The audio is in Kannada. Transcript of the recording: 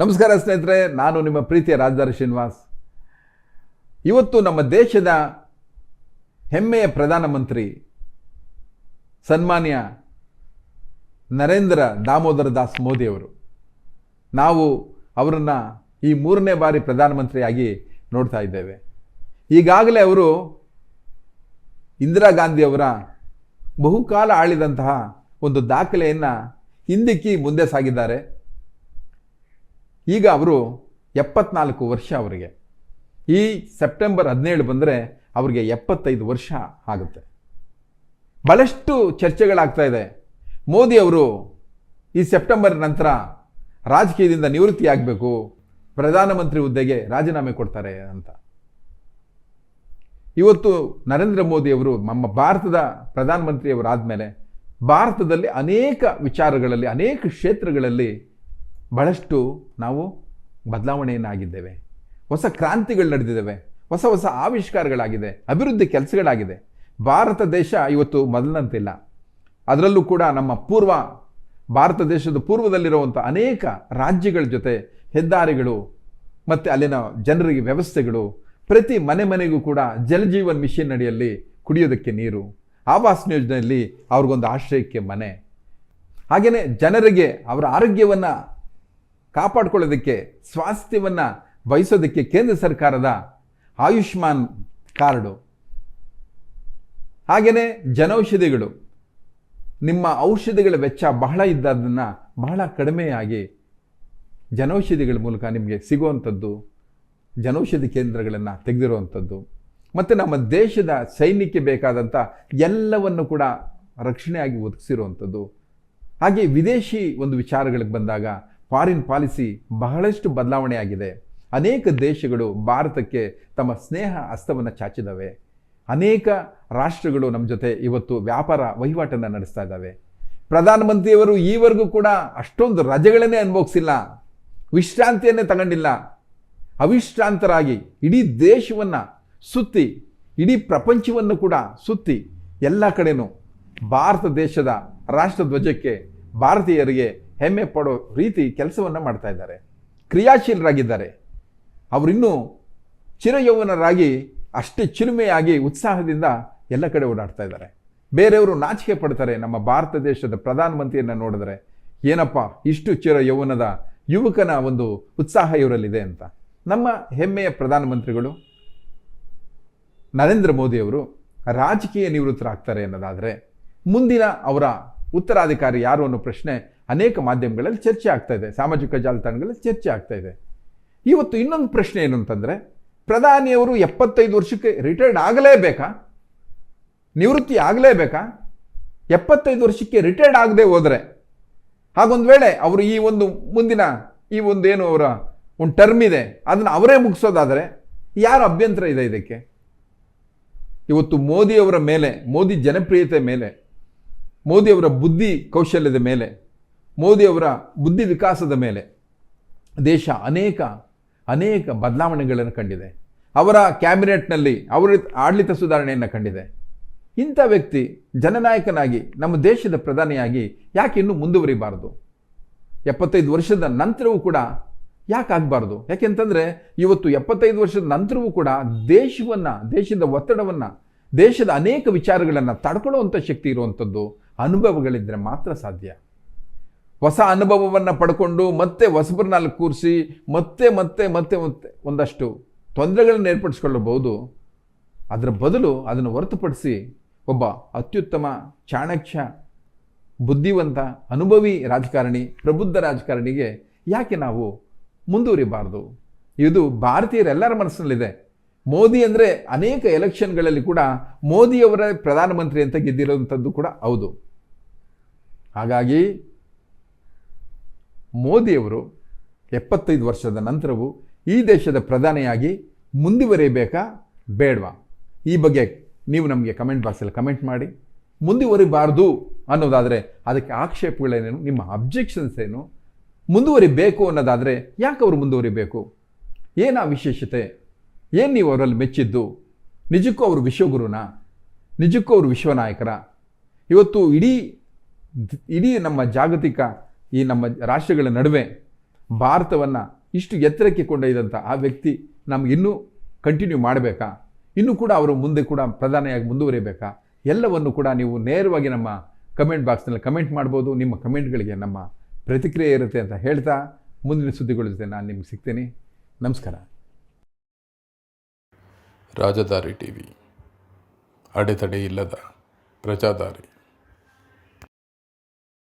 ನಮಸ್ಕಾರ ಸ್ನೇಹಿತರೆ, ನಾನು ನಿಮ್ಮ ಪ್ರೀತಿಯ ರಾಜಧಾರಿ ಶ್ರೀನಿವಾಸ್. ಇವತ್ತು ನಮ್ಮ ದೇಶದ ಹೆಮ್ಮೆಯ ಪ್ರಧಾನಮಂತ್ರಿ ಸನ್ಮಾನ್ಯ ನರೇಂದ್ರ ದಾಮೋದರ ದಾಸ್ ಮೋದಿಯವರು ನಾವು ಅವರನ್ನು ಈ ಮೂರನೇ ಬಾರಿ ಪ್ರಧಾನಮಂತ್ರಿಯಾಗಿ ನೋಡ್ತಾ ಇದ್ದೇವೆ. ಈಗಾಗಲೇ ಅವರು ಇಂದಿರಾ ಗಾಂಧಿಯವರ ಬಹುಕಾಲ ಆಳಿದಂತಹ ಒಂದು ದಾಖಲೆಯನ್ನು ಹಿಂದಿಕ್ಕಿ ಮುಂದೆ ಸಾಗಿದ್ದಾರೆ. ಈಗ ಅವರು ಎಪ್ಪತ್ನಾಲ್ಕು ವರ್ಷ ಅವರಿಗೆ. ಈ ಸೆಪ್ಟೆಂಬರ್ ಹದಿನೇಳು ಬಂದರೆ ಅವರಿಗೆ ಎಪ್ಪತ್ತೈದು ವರ್ಷ ಆಗುತ್ತೆ. ಬಹಳಷ್ಟು ಚರ್ಚೆಗಳಾಗ್ತಾ ಇದೆ. ಮೋದಿ ಅವರು ಈ ಸೆಪ್ಟೆಂಬರ್ ನಂತರ ರಾಜಕೀಯದಿಂದ ನಿವೃತ್ತಿ ಆಗಬೇಕು, ಪ್ರಧಾನಮಂತ್ರಿ ಹುದ್ದೆಗೆ ರಾಜೀನಾಮೆ ಕೊಡ್ತಾರೆ ಅಂತ. ಇವತ್ತು ನರೇಂದ್ರ ಮೋದಿ ಅವರು ನಮ್ಮ ಭಾರತದ ಪ್ರಧಾನಮಂತ್ರಿಯವರಾದಮೇಲೆ ಭಾರತದಲ್ಲಿ ಅನೇಕ ವಿಚಾರಗಳಲ್ಲಿ, ಅನೇಕ ಕ್ಷೇತ್ರಗಳಲ್ಲಿ ಬಹಳಷ್ಟು ನಾವು ಬದಲಾವಣೆಯನ್ನಾಗಿದ್ದೇವೆ. ಹೊಸ ಕ್ರಾಂತಿಗಳು ನಡೆದಿದ್ದಾವೆ. ಹೊಸ ಹೊಸ ಆವಿಷ್ಕಾರಗಳಾಗಿದೆ. ಅಭಿವೃದ್ಧಿ ಕೆಲಸಗಳಾಗಿದೆ. ಭಾರತ ದೇಶ ಇವತ್ತು ಮೊದಲಿನಂತಿಲ್ಲ ಅದರಲ್ಲೂ ಕೂಡ ನಮ್ಮ ಪೂರ್ವ, ಭಾರತ ದೇಶದ ಪೂರ್ವದಲ್ಲಿರುವಂಥ ಅನೇಕ ರಾಜ್ಯಗಳ ಜೊತೆ ಹೆದ್ದಾರಿಗಳು ಮತ್ತು ಅಲ್ಲಿನ ಜನರಿಗೆ ವ್ಯವಸ್ಥೆಗಳು, ಪ್ರತಿ ಮನೆ ಮನೆಗೂ ಕೂಡ ಜಲಜೀವನ್ ಮಿಷನ್ ಅಡಿಯಲ್ಲಿ ಕುಡಿಯೋದಕ್ಕೆ ನೀರು, ಆವಾಸ್ ಯೋಜನೆಯಲ್ಲಿ ಅವ್ರಿಗೊಂದು ಆಶ್ರಯಕ್ಕೆ ಮನೆ. ಹಾಗೆಯೇ ಜನರಿಗೆ ಅವರ ಆರೋಗ್ಯವನ್ನು ಕಾಪಾಡ್ಕೊಳ್ಳೋದಕ್ಕೆ, ಸ್ವಾಸ್ಥ್ಯವನ್ನು ಬಯಸೋದಕ್ಕೆ ಕೇಂದ್ರ ಸರ್ಕಾರದ ಆಯುಷ್ಮಾನ್ ಕಾರ್ಡು. ಹಾಗೆಯೇ ಜನೌಷಧಿಗಳು. ನಿಮ್ಮ ಔಷಧಿಗಳ ವೆಚ್ಚ ಬಹಳ ಇದ್ದದನ್ನು ಬಹಳ ಕಡಿಮೆಯಾಗಿ ಜನೌಷಧಿಗಳ ಮೂಲಕ ನಿಮಗೆ ಸಿಗುವಂಥದ್ದು, ಜನೌಷಧಿ ಕೇಂದ್ರಗಳನ್ನು ತೆಗೆದಿರುವಂಥದ್ದು. ಮತ್ತು ನಮ್ಮ ದೇಶದ ಸೈನ್ಯಕ್ಕೆ ಬೇಕಾದಂಥ ಎಲ್ಲವನ್ನು ಕೂಡ ರಕ್ಷಣೆಯಾಗಿ ಒದಗಿಸಿರುವಂಥದ್ದು. ಹಾಗೆ ವಿದೇಶಿ ಒಂದು ವಿಚಾರಗಳಿಗೆ ಬಂದಾಗ ಫಾರಿನ್ ಪಾಲಿಸಿ ಬಹಳಷ್ಟು ಬದಲಾವಣೆಯಾಗಿದೆ. ಅನೇಕ ದೇಶಗಳು ಭಾರತಕ್ಕೆ ತಮ್ಮ ಸ್ನೇಹ ಹಸ್ತವನ್ನು ಚಾಚಿದವೆ. ಅನೇಕ ರಾಷ್ಟ್ರಗಳು ನಮ್ಮ ಜೊತೆ ಇವತ್ತು ವ್ಯಾಪಾರ ವಹಿವಾಟನ್ನು ನಡೆಸ್ತಾ ಇದ್ದಾವೆ. ಪ್ರಧಾನಮಂತ್ರಿಯವರು ಈವರೆಗೂ ಕೂಡ ಅಷ್ಟೊಂದು ರಜೆಗಳನ್ನೇ ಅನುಭವಿಸಿಲ್ಲ. ವಿಶ್ರಾಂತಿಯನ್ನೇ ತಗೊಂಡಿಲ್ಲ. ಅವಿಶ್ರಾಂತರಾಗಿ ಇಡೀ ದೇಶವನ್ನು ಸುತ್ತಿ, ಇಡೀ ಪ್ರಪಂಚವನ್ನು ಕೂಡ ಸುತ್ತಿ ಎಲ್ಲ ಕಡೆನೂ ಭಾರತ ದೇಶದ ರಾಷ್ಟ್ರಧ್ವಜಕ್ಕೆ ಭಾರತೀಯರಿಗೆ ಹೆಮ್ಮೆ ಪಡೋ ರೀತಿ ಕೆಲಸವನ್ನು ಮಾಡ್ತಾ ಇದ್ದಾರೆ. ಕ್ರಿಯಾಶೀಲರಾಗಿದ್ದಾರೆ. ಅವರಿನ್ನೂ ಚಿರಯೌವನರಾಗಿ, ಅಷ್ಟೇ ಚಿಲುಮೆಯಾಗಿ, ಉತ್ಸಾಹದಿಂದ ಎಲ್ಲ ಕಡೆ ಓಡಾಡ್ತಾ ಇದ್ದಾರೆ. ಬೇರೆಯವರು ನಾಚಿಕೆ ಪಡ್ತಾರೆ. ನಮ್ಮ ಭಾರತ ದೇಶದ ಪ್ರಧಾನಮಂತ್ರಿಯನ್ನು ನೋಡಿದ್ರೆ, ಏನಪ್ಪ, ಇಷ್ಟು ಚಿರ ಯೌವನದ ಯುವಕನ ಒಂದು ಉತ್ಸಾಹ ಇವರಲ್ಲಿದೆ ಅಂತ. ನಮ್ಮ ಹೆಮ್ಮೆಯ ಪ್ರಧಾನಮಂತ್ರಿಗಳು, ನರೇಂದ್ರ ಮೋದಿಯವರು ರಾಜಕೀಯ ನಿವೃತ್ತರಾಗ್ತಾರೆ ಅನ್ನೋದಾದರೆ, ಮುಂದಿನ ಅವರ ಉತ್ತರಾಧಿಕಾರಿ ಯಾರು ಅನ್ನೋ ಪ್ರಶ್ನೆ ಅನೇಕ ಮಾಧ್ಯಮಗಳಲ್ಲಿ ಚರ್ಚೆ ಆಗ್ತಾ ಇದೆ, ಸಾಮಾಜಿಕ ಜಾಲತಾಣಗಳಲ್ಲಿ ಚರ್ಚೆ ಆಗ್ತಾ ಇದೆ. ಇವತ್ತು ಇನ್ನೊಂದು ಪ್ರಶ್ನೆ ಏನು ಅಂತಂದರೆ, ಪ್ರಧಾನಿಯವರು ಎಪ್ಪತ್ತೈದು ವರ್ಷಕ್ಕೆ ರಿಟೈರ್ಡ್ ಆಗಲೇಬೇಕಾ? ನಿವೃತ್ತಿ ಆಗಲೇಬೇಕಾ? ಎಪ್ಪತ್ತೈದು ವರ್ಷಕ್ಕೆ ರಿಟೈರ್ಡ್ ಆಗದೆ ಹೋದರೆ, ಹಾಗೊಂದು ವೇಳೆ ಅವರು ಈ ಒಂದು ಮುಂದಿನ, ಈ ಒಂದು ಏನು ಅವರ ಒಂದು ಟರ್ಮ್ ಇದೆ, ಅದನ್ನು ಅವರೇ ಮುಗಿಸೋದಾದರೆ ಯಾರ ಅಭ್ಯಂತರ ಇದೆ ಇದಕ್ಕೆ? ಇವತ್ತು ಮೋದಿಯವರ ಮೇಲೆ, ಮೋದಿ ಜನಪ್ರಿಯತೆ ಮೇಲೆ, ಮೋದಿಯವರ ಬುದ್ಧಿ ಕೌಶಲ್ಯದ ಮೇಲೆ ಮೋದಿಯವರ ಬುದ್ಧಿ ವಿಕಾಸದ ಮೇಲೆ ದೇಶ ಅನೇಕ ಅನೇಕ ಬದಲಾವಣೆಗಳನ್ನು ಕಂಡಿದೆ. ಅವರ ಕ್ಯಾಬಿನೆಟ್ನಲ್ಲಿ ಅವರ ಆಡಳಿತ ಸುಧಾರಣೆಯನ್ನು ಕಂಡಿದೆ. ಇಂಥ ವ್ಯಕ್ತಿ ಜನನಾಯಕನಾಗಿ ನಮ್ಮ ದೇಶದ ಪ್ರಧಾನಿಯಾಗಿ ಯಾಕೆ ಇನ್ನೂ ಮುಂದುವರಿಬಾರದು? ಎಪ್ಪತ್ತೈದು ವರ್ಷದ ನಂತರವೂ ಕೂಡ ಯಾಕೆ ಆಗಬಾರ್ದು? ಯಾಕೆಂತಂದರೆ ಇವತ್ತು ಎಪ್ಪತ್ತೈದು ವರ್ಷದ ನಂತರವೂ ಕೂಡ ದೇಶವನ್ನು, ದೇಶದ ಒತ್ತಡವನ್ನು, ದೇಶದ ಅನೇಕ ವಿಚಾರಗಳನ್ನು ತಡ್ಕೊಳ್ಳುವಂಥ ಶಕ್ತಿ ಇರುವಂಥದ್ದು ಅನುಭವಗಳಿದ್ದರೆ ಮಾತ್ರ ಸಾಧ್ಯ. ಹೊಸ ಅನುಭವವನ್ನು ಪಡ್ಕೊಂಡು ಮತ್ತೆ ಹೊಸಬರನ್ನ ಕೂರಿಸಿ, ಮತ್ತೆ ಮತ್ತೆ ಮತ್ತೆ ಮತ್ತೆ ಒಂದಷ್ಟು ತೊಂದರೆಗಳನ್ನು ಏರ್ಪಡಿಸ್ಕೊಳ್ಳಬಹುದು. ಅದರ ಬದಲು ಅದನ್ನು ಹೊರತುಪಡಿಸಿ ಒಬ್ಬ ಅತ್ಯುತ್ತಮ, ಚಾಣಕ್ಯ, ಬುದ್ಧಿವಂತ, ಅನುಭವಿ ರಾಜಕಾರಣಿ, ಪ್ರಬುದ್ಧ ರಾಜಕಾರಣಿಗೆ ಯಾಕೆ ನಾವು ಮುಂದುವರಿಬಾರ್ದು ಇದು ಭಾರತೀಯರೆಲ್ಲರ ಮನಸ್ಸಿನಲ್ಲಿದೆ ಮೋದಿ ಅಂದರೆ ಅನೇಕ ಎಲೆಕ್ಷನ್ಗಳಲ್ಲಿ ಕೂಡ ಮೋದಿಯವರ ಪ್ರಧಾನಮಂತ್ರಿ ಅಂತ ಗೆದ್ದಿರೋವಂಥದ್ದು ಕೂಡ ಹೌದು. ಹಾಗಾಗಿ ಮೋದಿಯವರು ಎಪ್ಪತ್ತೈದು ವರ್ಷದ ನಂತರವೂ ಈ ದೇಶದ ಪ್ರಧಾನಿಯಾಗಿ ಮುಂದುವರಿಬೇಕಾ ಬೇಡವಾ. ಈ ಬಗ್ಗೆ ನೀವು ನಮಗೆ ಕಮೆಂಟ್ ಬಾಕ್ಸಲ್ಲಿ ಕಮೆಂಟ್ ಮಾಡಿ. ಮುಂದುವರಿಬಾರ್ದು ಅನ್ನೋದಾದರೆ ಅದಕ್ಕೆ ಆಕ್ಷೇಪಗಳೇನೇನು ನಿಮ್ಮ ಅಬ್ಜೆಕ್ಷನ್ಸ್ ಏನು? ಮುಂದುವರಿಬೇಕು ಅನ್ನೋದಾದರೆ ಯಾಕೆ ಅವರು ಮುಂದುವರಿಬೇಕು? ಏನು ಆ ವಿಶೇಷತೆ? ಏನು ನೀವು ಅವರಲ್ಲಿ ಮೆಚ್ಚಿದ್ದು? ನಿಜಕ್ಕೂ ಅವರು ವಿಶ್ವಗುರುನ? ನಿಜಕ್ಕೂ ಅವರು ವಿಶ್ವನಾಯಕರ? ಇವತ್ತು ಇಡೀ ಇಡೀ ನಮ್ಮ ಜಾಗತಿಕ ಈ ನಮ್ಮ ರಾಷ್ಟ್ರಗಳ ನಡುವೆ ಭಾರತವನ್ನು ಇಷ್ಟು ಎತ್ತರಕ್ಕೆ ಕೊಂಡೊಯ್ದಂಥ ಆ ವ್ಯಕ್ತಿ ನಮಗಿನ್ನೂ ಕಂಟಿನ್ಯೂ ಮಾಡಬೇಕಾ? ಇನ್ನೂ ಕೂಡ ಅವರು ಮುಂದೆ ಕೂಡ ಪ್ರಧಾನಿಯಾಗಿ ಮುಂದುವರಿಬೇಕಾ? ಎಲ್ಲವನ್ನು ಕೂಡ ನೀವು ನೇರವಾಗಿ ನಮ್ಮ ಕಮೆಂಟ್ ಬಾಕ್ಸ್ನಲ್ಲಿ ಕಮೆಂಟ್ ಮಾಡ್ಬೋದು. ನಿಮ್ಮ ಕಮೆಂಟ್ಗಳಿಗೆ ನಮ್ಮ ಪ್ರತಿಕ್ರಿಯೆ ಇರುತ್ತೆ ಅಂತ ಹೇಳ್ತಾ ಮುಂದಿನ ಸುದ್ದಿಗಳ ಜೊತೆ ನಾನು ನಿಮ್ಗೆ ಸಿಗ್ತೇನೆ. ನಮಸ್ಕಾರ. ರಾಜಧಾರಿ ಟಿ ವಿ ಅಡೆತಡೆ ಇಲ್ಲದ ಪ್ರಜಾದಾರಿ.